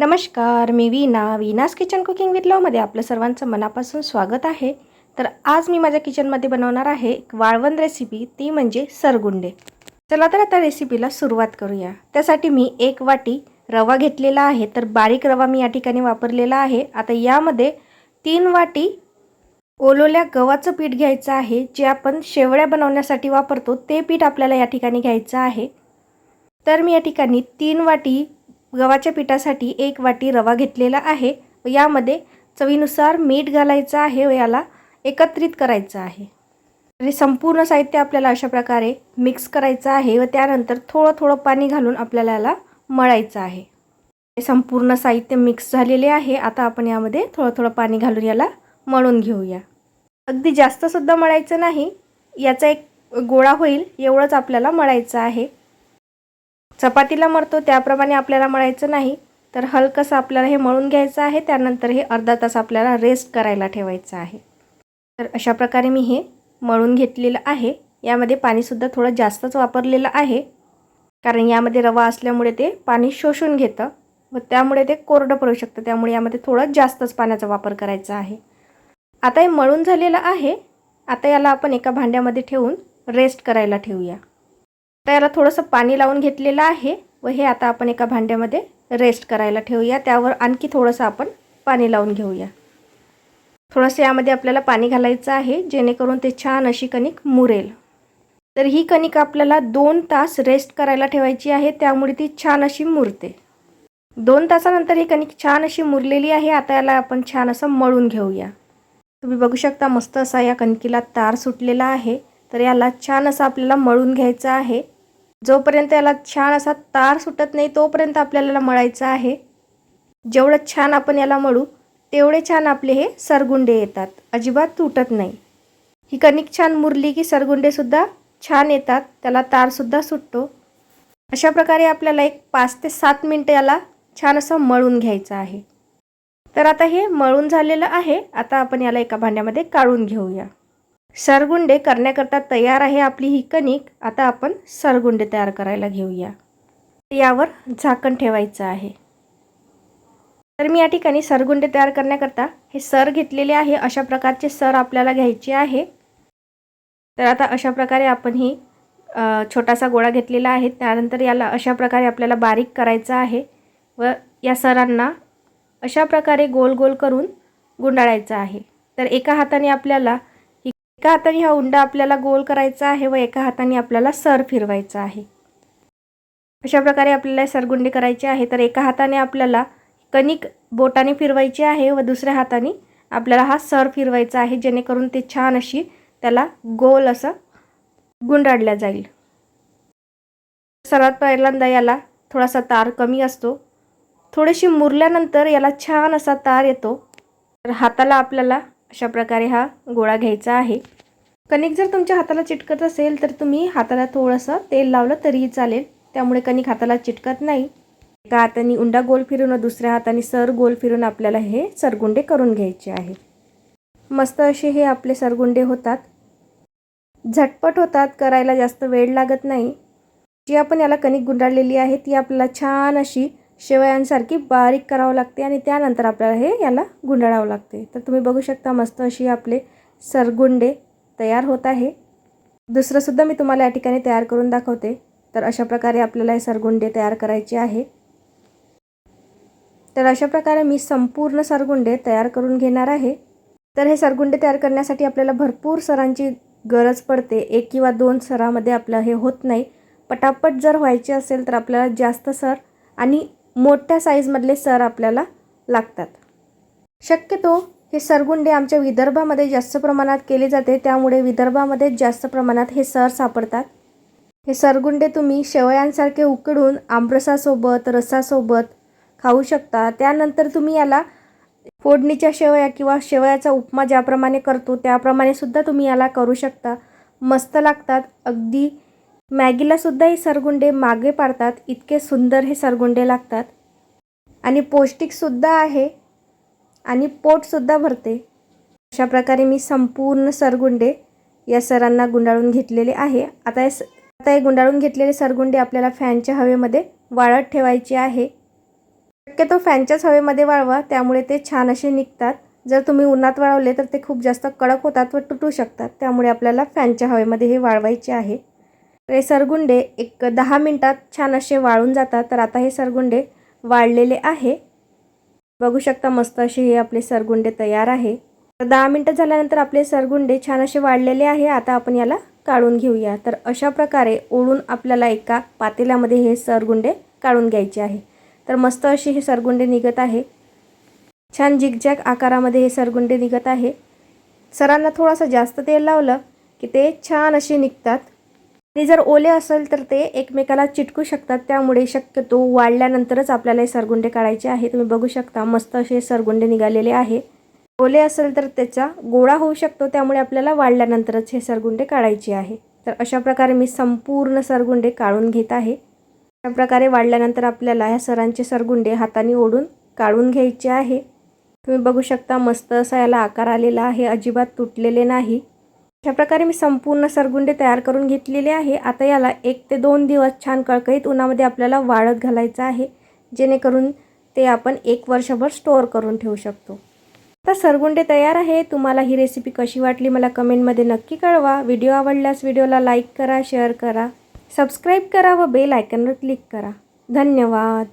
नमस्कार मी Veena Veena's kitchen cooking with लॉमध्ये आपलं सर्वांचं मनापासून स्वागत आहे. तर आज मी माझ्या किचनमध्ये बनवणार आहे एक वाळवण रेसिपी ती म्हणजे सरगुंडे. चला तर आता रेसिपीला सुरुवात करूया. त्यासाठी मी एक वाटी रवा घेतलेला आहे तर बारीक रवा मी या ठिकाणी वापरलेला आहे. आता यामध्ये तीन वाटी ओलोल्या गव्हाचं पीठ घ्यायचं आहे जे आपण शेवळ्या बनवण्यासाठी वापरतो ते पीठ आपल्याला या ठिकाणी घ्यायचं आहे. तर मी या ठिकाणी तीन वाटी गव्हाच्या पिठासाठी एक वाटी रवा घेतलेला आहे. व यामध्ये चवीनुसार मीठ घालायचं आहे व याला एकत्रित करायचं आहे. आणि संपूर्ण साहित्य आपल्याला अशा प्रकारे मिक्स करायचं आहे व त्यानंतर थोडं थोडं पाणी घालून आपल्याला याला मळायचं आहे. संपूर्ण साहित्य मिक्स झालेले आहे. आता आपण यामध्ये थोडं थोडं पाणी घालून याला मळून घेऊया. अगदी जास्तसुद्धा मळायचं नाही. याचा एक गोळा होईल एवढंच आपल्याला मळायचं आहे. चपातीला मळतो त्याप्रमाणे आपल्याला मळायचं नाही. तर हलकंसं आपल्याला हे मळून घ्यायचं आहे त्यानंतर हे अर्धा तास आपल्याला रेस्ट करायला ठेवायचं आहे. तर अशा प्रकारे मी हे मळून घेतलेलं आहे. यामध्ये पाणीसुद्धा थोडं जास्तच वापरलेलं आहे. कारण यामध्ये रवा असल्यामुळे ते पाणी शोषून घेतं व त्यामुळे ते कोरडं पडू शकतं. त्यामुळे यामध्ये थोडं जास्तच पाण्याचा वापर करायचा आहे. आता हे मळून झालेलं आहे. आता याला आपण एका भांड्यामध्ये ठेवून रेस्ट करायला ठेवूया. आता याला थोडंसं पाणी लावून घेतलेलं आहे व हे आता आपण एका भांड्यामध्ये रेस्ट करायला ठेवूया. त्यावर आणखी थोडंसं आपण पाणी लावून घेऊया. थोडंसं यामध्ये आपल्याला पाणी घालायचं आहे जेणेकरून ते छान अशी कणिक मुरेल. तर ही कणिक आपल्याला दोन तास रेस्ट करायला ठेवायची आहे त्यामुळे ती छान अशी मुरते. दोन तासानंतर ही कणिक छान अशी मुरलेली आहे आता याला आपण छान असं मळून घेऊया. तुम्ही बघू शकता मस्त असा या कणकीला तार सुटलेला आहे. तर याला छान असं आपल्याला मळून घ्यायचं आहे. जोपर्यंत याला छान असा तार सुटत नाही तोपर्यंत आपल्याला मळायचं आहे. जेवढं छान आपण याला मळू तेवढे छान आपले हे सरगुंडे येतात. अजिबात तुटत नाही. ही कणिक छान मुरली की सरगुंडेसुद्धा छान येतात. त्याला तारसुद्धा सुटतो. अशा प्रकारे आपल्याला एक पाच ते सात मिनटं याला छान असं मळून घ्यायचं आहे. तर आता हे मळून झालेलं आहे. आता आपण याला एका भांड्यामध्ये काढून घेऊया. सरगुंडे करण्याकरता तयार आहे आपली ही कणिक. आता आपण सरगुंडे तयार करायला घेऊया. यावर झाकण ठेवायचं आहे. तर मी या ठिकाणी सरगुंडे तयार करण्याकरता हे सर घेतलेले आहे. अशा प्रकारचे सर आपल्याला घ्यायचे आहे. तर आता अशा प्रकारे आपण ही छोटासा गोळा घेतलेला आहे. त्यानंतर याला अशा प्रकारे आपल्याला बारीक करायचं आहे व या सरांना अशा प्रकारे गोल गोल करून गुंडाळायचं आहे. तर एका हाताने आपल्याला एका हाताने हा उंडा आपल्याला गोल करायचा आहे व एका हाताने आपल्याला सर फिरवायचा आहे. अशा प्रकारे आपल्याला सरगुंडे करायचे आहे. तर एका हाताने आपल्याला कणिक बोटाने फिरवायची आहे व दुसऱ्या हाताने आपल्याला हा सर फिरवायचा आहे जेणेकरून ते छान अशी त्याला गोल असं गुंडाळल्या जाईल. सर्वात पहिल्यांदा याला थोडासा तार कमी असतो. थोडीशी मुरल्यानंतर याला छान असा तार येतो. तर हाताला आपल्याला अशा प्रकारे हा गोळा घ्यायचा आहे. कणिक जर तुमच्या हाताला चिटकत असेल तर तुम्ही हाताला थोडंसं तेल लावलं तरीही चालेल. त्यामुळे कणिक हाताला चिटकत नाही. एका हाताने उंडा गोल फिरून दुसऱ्या हाताने सर गोल फिरून आपल्याला हे सरगुंडे करून घ्यायचे आहे. मस्त असे हे आपले सरगुंडे होतात. झटपट होतात करायला जास्त वेळ लागत नाही. जी आपण याला कणिक गुंडाळलेली आहे ती आपल्याला छान अशी शेवयांसारखी बारीक करावं लागते आणि त्यानंतर आपल्याला हे याला गुंडाळावं लागते. तर तुम्ही बघू शकता मस्त अशी आपले सरगुंडे तयार होत आहे. दुसरंसुद्धा मी तुम्हाला या ठिकाणी तयार करून दाखवते. तर अशा प्रकारे आपल्याला हे सरगुंडे तयार करायचे आहे. तर अशा प्रकारे मी संपूर्ण सरगुंडे तयार करून घेणार आहे. तर हे सरगुंडे तयार करण्यासाठी आपल्याला भरपूर सरांची गरज पडते. एक किंवा दोन सरामध्ये आपलं हे होत नाही. पटापट जर व्हायचे असेल तर आपल्याला जास्त सर आणि मोठ्या साईजमधले सर आपल्याला लागतात. शक्यतो हे सरगुंडे आमच्या विदर्भामध्ये जास्त प्रमाणात केले जाते त्यामुळे विदर्भामध्ये जास्त प्रमाणात हे सर सापडतात. हे सरगुंडे तुम्ही शेवयांसारखे उकडून आंबरसासोबत रसासोबत खाऊ शकता. त्यानंतर तुम्ही याला फोडणीच्या शेवया किंवा शेवयाचा उपमा ज्याप्रमाणे करतो त्याप्रमाणे सुद्धा तुम्ही याला करू शकता. मस्त लागतात. अगदी मॅगीलासुद्धा हे सरगुंडे मागे पाडतात इतके सुंदर हे सरगुंडे लागतात. आणि पौष्टिकसुद्धा आहे आणि पोटसुद्धा भरते. अशा प्रकारे मी संपूर्ण सरगुंडे या सरांना गुंडाळून घेतलेले आहे. आता हे आता हे गुंडाळून घेतलेले सरगुंडे आपल्याला फॅनच्या हवेमध्ये वाळत ठेवायचे आहे. शक्यतो फॅनच्याच हवेमध्ये वाळवा त्यामुळे ते छान असे निघतात. जर तुम्ही उन्हात वाळवले तर ते खूप जास्त कडक होतात व तुटू शकतात. त्यामुळे आपल्याला फॅनच्या हवेमध्ये हे वाळवायचे आहे. तर हे सरगुंडे एक दहा मिनटात छान असे वाळून जातात. तर आता हे सरगुंडे वाळलेले आहे. बघू शकता मस्त असे हे आपले सरगुंडे तयार आहे. तर दहा मिनटं झाल्यानंतर आपले सरगुंडे छान असे वाळलेले आहे. आता आपण याला काढून घेऊया. तर अशा प्रकारे ओढून आपल्याला एका पातेल्यामध्ये हे सरगुंडे काढून घ्यायचे आहे. तर मस्त असे हे सरगुंडे निघत आहे. छान जिगजॅग आकारामध्ये हे सरगुंडे निघत आहे. सरांना थोडासा जास्त तेल लावलं की ते छान असे निघतात. आणि जर ओले असेल तर ते एकमेकाला चिटकू शकतात. त्यामुळे शक्यतो वाळल्यानंतरच आपल्याला हे सरगुंडे काढायचे आहे. तुम्ही बघू शकता मस्त असे सरगुंडे निघालेले आहे. ओले असेल तर त्याचा गोळा होऊ शकतो. त्यामुळे आपल्याला वाळल्यानंतरच हे सरगुंडे काढायचे आहे. तर अशा प्रकारे मी संपूर्ण सरगुंडे काढून घेत आहे. अशा प्रकारे वाढल्यानंतर आपल्याला ह्या सरांचे सरगुंडे हाताने ओढून काढून घ्यायचे आहे. तुम्ही बघू शकता मस्त असा याला आकार आलेला आहे. अजिबात तुटलेले नाही. अशा प्रकारे मी संपूर्ण सरगुंडे तयार करून घेतलेले आहे. आता याला एक ते दोन दिवस छान कळकळीत उन्हामध्ये आपल्याला वाळत घालायचं आहे जेणेकरून ते आपण एक वर्षभर स्टोअर करून ठेवू शकतो. आता सरगुंडे तयार आहे. तुम्हाला ही रेसिपी कशी वाटली मला कमेंटमध्ये नक्की कळवा. व्हिडिओ आवडल्यास व्हिडिओला लाईक करा शेअर करा सबस्क्राईब करा व बेल आयकनवर क्लिक करा. धन्यवाद.